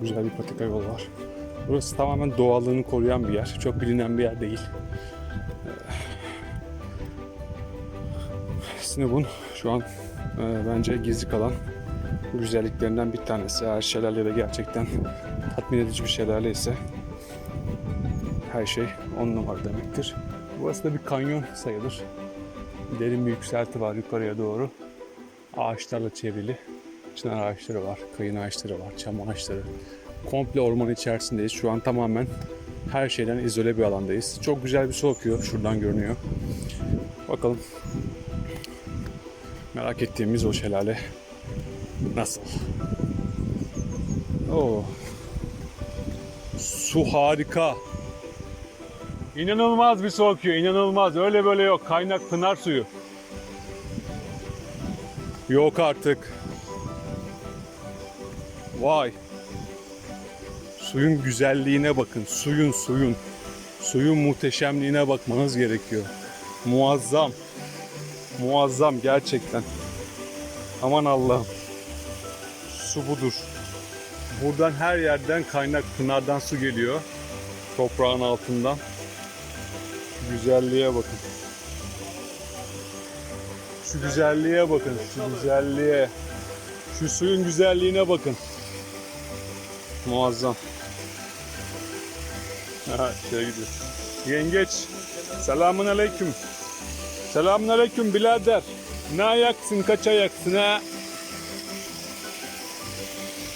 güzel bir patika yol var. Burası tamamen doğallığını koruyan bir yer. Çok bilinen bir yer değil. Sinop'un şu an e, bence gizli kalan güzelliklerinden bir tanesi. Eğer şelale de gerçekten tatmin edici bir şelale ise her şey on numara demektir. Burası da bir kanyon sayılır. Derin bir yükselti var yukarıya doğru. Ağaçlarla çevrili. Çınar ağaçları var, kayın ağaçları var, çam ağaçları. Komple orman içerisindeyiz. Şu an tamamen her şeyden izole bir alandayız. Çok güzel bir su akıyor. Şuradan görünüyor. Bakalım. Merak ettiğimiz o şelale nasıl? Oo. Su harika. İnanılmaz bir su akıyor. inanılmaz. Öyle böyle yok. Kaynak pınar suyu. Yok artık. Vay. Suyun güzelliğine bakın. Suyun suyun. Suyun muhteşemliğine bakmanız gerekiyor. Muazzam. Muazzam gerçekten. Aman Allah'ım. Su budur. Buradan her yerden kaynak pınardan su geliyor. Toprağın altından. Güzelliğe bakın. Şu güzelliğe bakın. Şu güzelliğe. Şu suyun güzelliğine bakın. Muazzam. Ha, şey gidiyor. Yengeç. Selamun aleyküm. Selamun aleyküm birader. Ne ayaksın kaç ayaksın ha?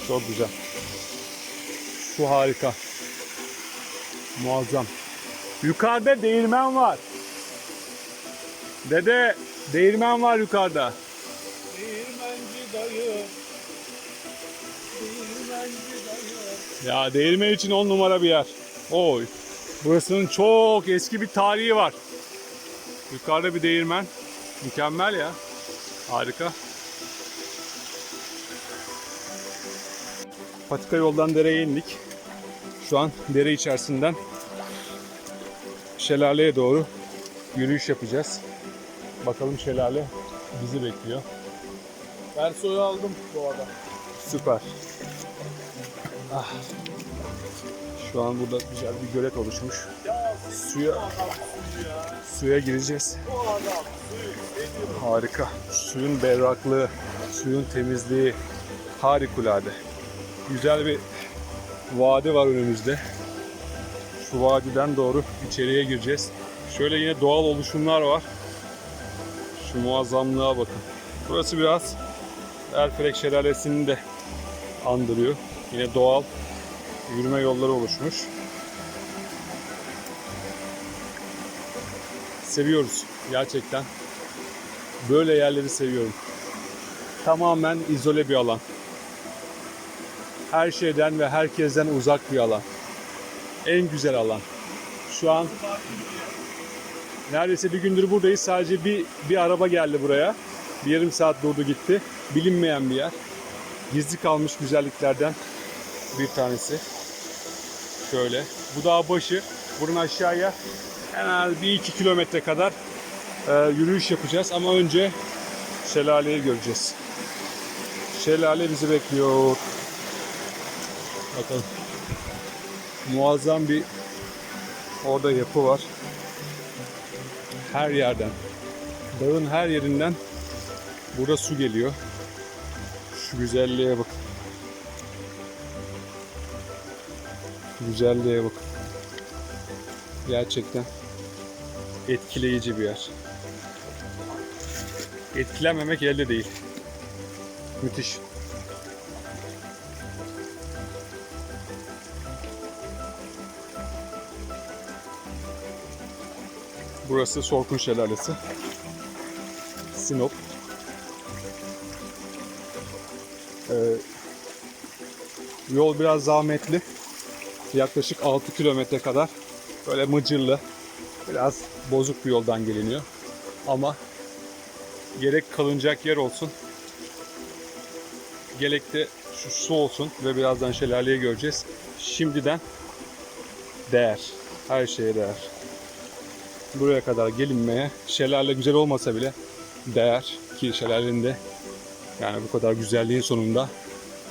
Çok güzel. Su harika. Muazzam. Yukarıda değirmen var. Dede değirmen var yukarıda. Değirmenci dayı. Ya değirmen için on numara bir yer. Oy. Burasının çok eski bir tarihi var. Yukarıda bir değirmen. Mükemmel ya. Harika. Patika yoldan dereye indik. Şu an dere içerisinden şelaleye doğru yürüyüş yapacağız. Bakalım şelale bizi bekliyor. Ben soyu aldım doğada. Süper. Ah. Şu an burada güzel bir gölet oluşmuş. Ya Suya suya gireceğiz. Harika. Suyun berraklığı, suyun temizliği harikulade. Güzel bir vadi var önümüzde. Şu vadiden doğru içeriye gireceğiz. Şöyle yine doğal oluşumlar var. Şu muazzamlığa bakın. Burası biraz Erfelek Şelalesi'ni de andırıyor. Yine doğal yürüme yolları oluşmuş. Seviyoruz gerçekten. Böyle yerleri seviyorum. Tamamen izole bir alan. Her şeyden ve herkesten uzak bir alan. En güzel alan. Şu an neredeyse bir gündür buradayız. Sadece bir, bir araba geldi buraya. Bir yarım saat durdu gitti. Bilinmeyen bir yer. Gizli kalmış güzelliklerden bir tanesi. Şöyle. Bu dağ başı. Buradan aşağıya en az bir iki kilometre kadar e, yürüyüş yapacağız ama önce şelaleyi göreceğiz. Şelale bizi bekliyor. Bakalım. Muazzam bir orada yapı var. Her yerden, dağın her yerinden burada su geliyor. Şu güzelliğe bak. Güzelliğe bak. Gerçekten etkileyici bir yer. Etkilenmemek elde değil. Müthiş. Burası Sorkun Şelalesi. Sinop. Ee, yol biraz zahmetli. Yaklaşık 6 kilometre kadar böyle mıcırlı, biraz bozuk bir yoldan geliniyor. Ama gerek kalınacak yer olsun, gerek de şu su olsun ve birazdan şelaleyi göreceğiz. Şimdiden değer. Her şeye değer. Buraya kadar gelinmeye şelale güzel olmasa bile değer ki şelalenin de yani bu kadar güzelliğin sonunda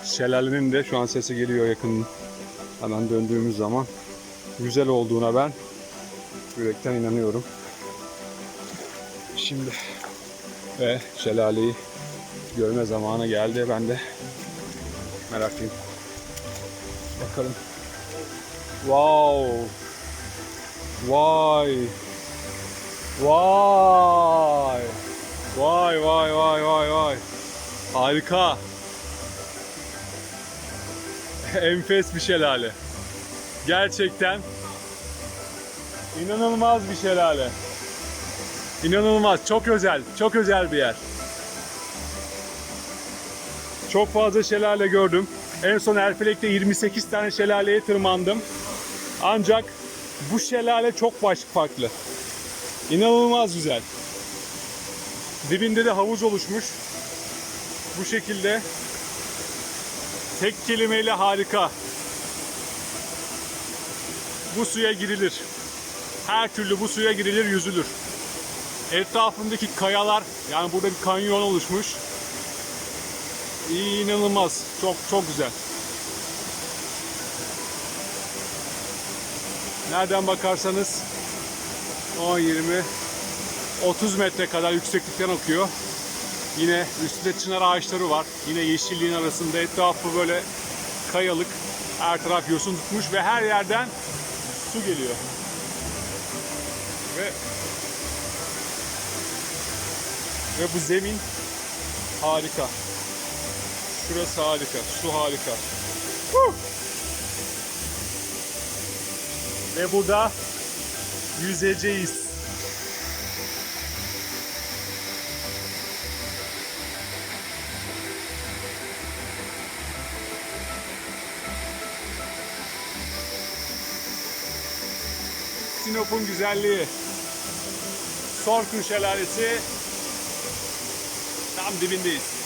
şelalenin de şu an sesi geliyor yakın. Hemen döndüğümüz zaman güzel olduğuna ben yürekten inanıyorum. Şimdi ve şelaleyi görme zamanı geldi. Ben de meraklıyım. Bakalım. Wow. Vay. Vay. Vay vay vay vay vay. Harika. Enfes bir şelale. Gerçekten inanılmaz bir şelale. İnanılmaz, çok özel, çok özel bir yer. Çok fazla şelale gördüm. En son Erfelek'te 28 tane şelaleye tırmandım. Ancak bu şelale çok baş farklı. İnanılmaz güzel. Dibinde de havuz oluşmuş. Bu şekilde tek kelimeyle harika. Bu suya girilir. Her türlü bu suya girilir, yüzülür. Etrafındaki kayalar, yani burada bir kanyon oluşmuş. İnanılmaz. Çok çok güzel. Nereden bakarsanız 10, 20, 30 metre kadar yükseklikten akıyor. Yine üstünde çınar ağaçları var. Yine yeşilliğin arasında etrafı böyle kayalık. Her taraf yosun tutmuş ve her yerden su geliyor. Ve ve bu zemin harika. Şurası harika, su harika. Huh! Ve burada yüzeceğiz. Sinop'un güzelliği. Sorkun Şelalesi tam dibindeyiz.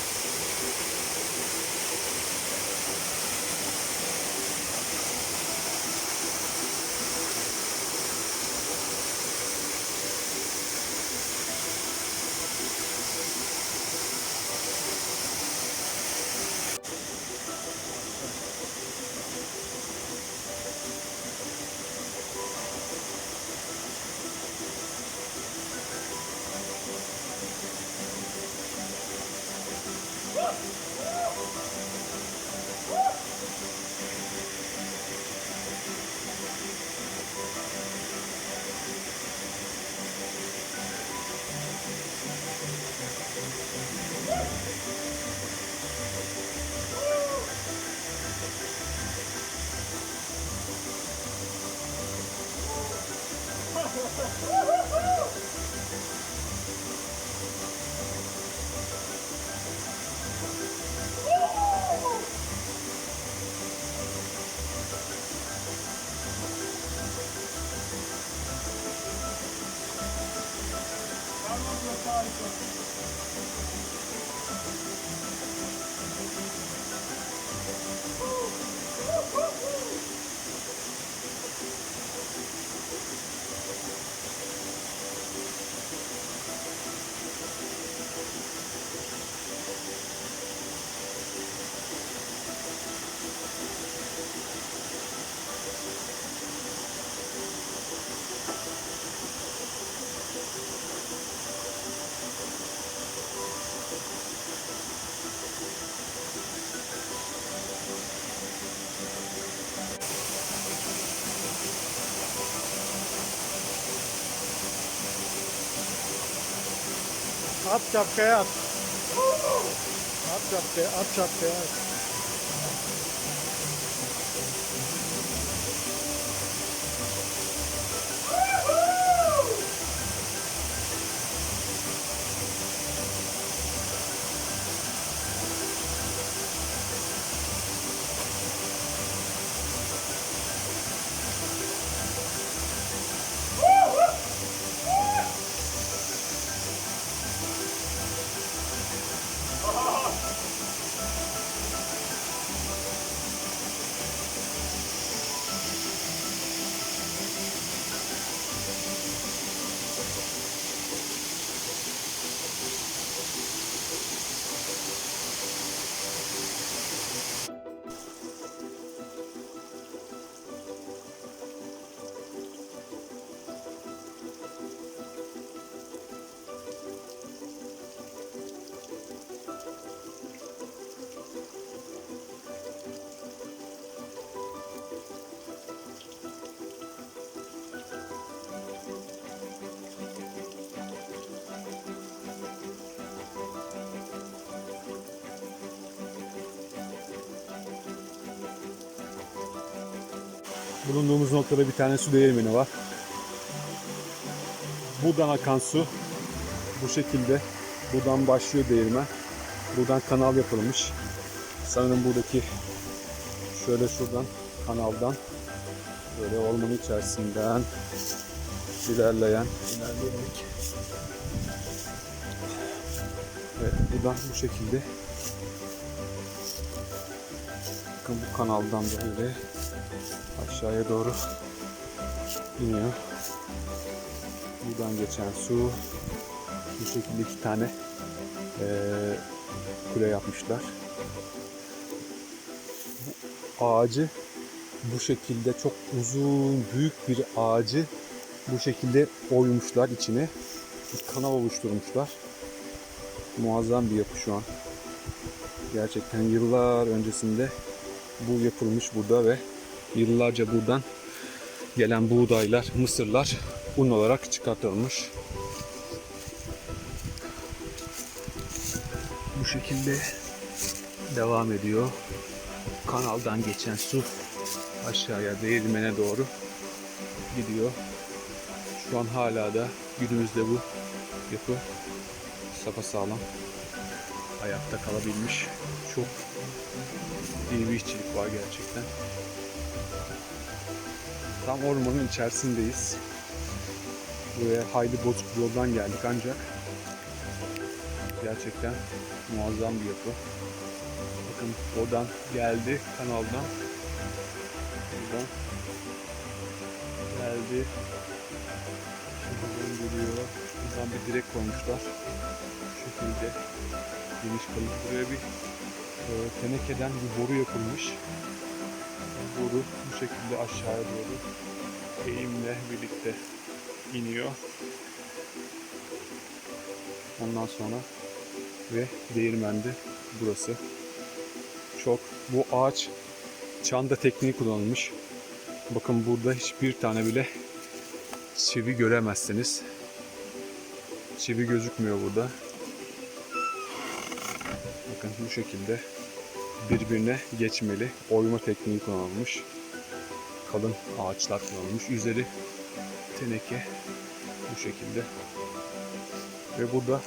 At şapkaya at. At şapkaya, at şapkaya at. Bulunduğumuz noktada bir tane su değirmeni var. Buradan akan su bu şekilde. Buradan başlıyor değirmen. Buradan kanal yapılmış. Sanırım buradaki şöyle şuradan kanaldan böyle ormanın içerisinden ilerleyen ilerleyerek Evet buradan bu şekilde bakın bu kanaldan böyle aşağıya doğru iniyor. Buradan geçen su bu şekilde iki tane eee, kule yapmışlar. Ağacı bu şekilde çok uzun büyük bir ağacı bu şekilde oymuşlar içine. Bir kanal oluşturmuşlar. Muazzam bir yapı şu an. Gerçekten yıllar öncesinde bu yapılmış burada ve yıllarca buradan gelen buğdaylar, mısırlar un olarak çıkartılmış. Bu şekilde devam ediyor. Kanaldan geçen su aşağıya değirmene doğru gidiyor. Şu an hala da günümüzde bu yapı sapasağlam ayakta kalabilmiş. Çok iyi bir işçilik var gerçekten. Tam ormanın içerisindeyiz. Buraya hayli bozuk bir yoldan geldik ancak gerçekten muazzam bir yapı. Bakın oradan geldi kanaldan. Buradan geldi. Şuradan geliyor. Buradan bir direk koymuşlar. Şu şekilde geniş kalıp buraya bir e, tenekeden bir boru yapılmış. Boru bu şekilde aşağıya doğru eğimle birlikte iniyor. Ondan sonra ve değirmendi burası. Çok bu ağaç çanda tekniği kullanılmış. Bakın burada hiçbir tane bile çivi göremezsiniz. Çivi gözükmüyor burada. Bakın bu şekilde birbirine geçmeli oyma tekniği kullanılmış. Kalın ağaçlar kullanılmış. Üzeri teneke bu şekilde. Ve burada